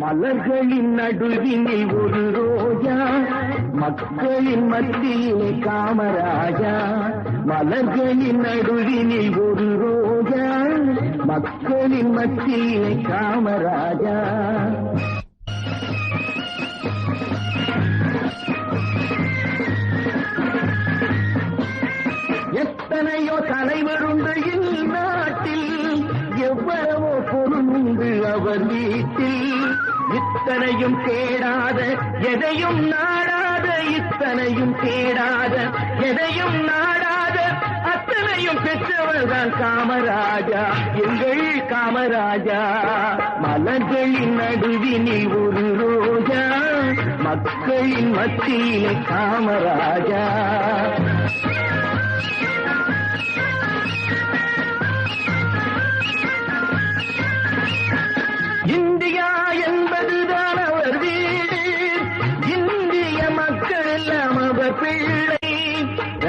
மலர்களின் நடுவினில் ஒரு ரோஜா மக்களின் மத்தியிலே காமராஜா. மலர்களின் நடுவினில் ஒரு ரோஜா மக்களின் மத்தியிலே காமராஜா. எத்தனையோ தலைவருண்டு இந்நாட்டில் எவ்வளவோ பொருள் உண்டு அவர் வீட்டில். இத்தனையும் தேடாத எதையும் நாடாத இத்தனையும் தேடாத எதையும் நாடாத அத்தனையும் பெற்றவர்தான் காமராஜா. எங்கள் காமராஜா மலர்களின் நடுவினில் ஒரு ரோஜா மக்களின் மத்தியிலே காமராஜா.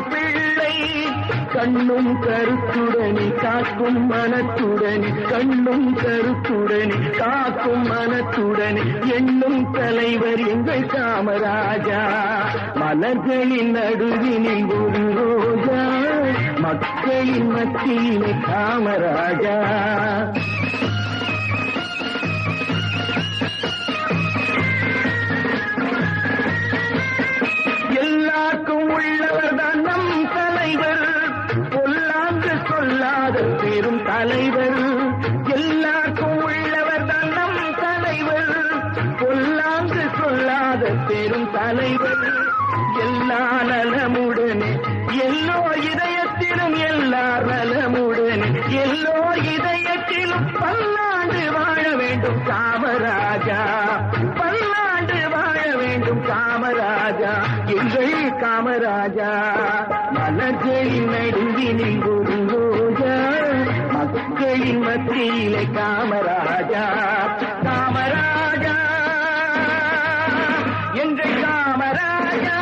பிள்ளை. கண்ணும் கருத்துடனே காக்கும் மனத்துடனே கண்ணும் கருத்துடனே காக்கும் மனத்துடனே எண்ணும் தலைவர் எங்கள் காமராஜா. மலர்களின் நடுவினில் ஒரு ரோஜா மக்களின் மத்தியிலே காமராஜா. தலைவர். எல்லாருக்கும் உள்ளவர் தான் நம் தலைவர். பொல்லாங்கு சொல்லாத பெரும் தலைவர். எல்லா நலமுடனே எல்லோ இதயத்திலும் எல்லா நலமுடனே எல்லோ இதயத்திலும் பல்லாண்டு வாழ வேண்டும் காமராஜா. பல்லாண்டு வாழ வேண்டும் காமராஜா. எங்கள் காமராஜா மலர்களின் நடுவினில் ஒரு ரோஜா. மக்களின் மத்தியிலே காமராஜா காமராஜா எங்கள் காமராஜா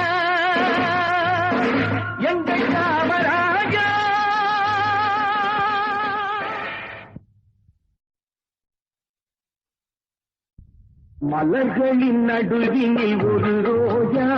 எங்கள் காமராஜா மலர்களின் நடுவினில் ஒரு ரோஜா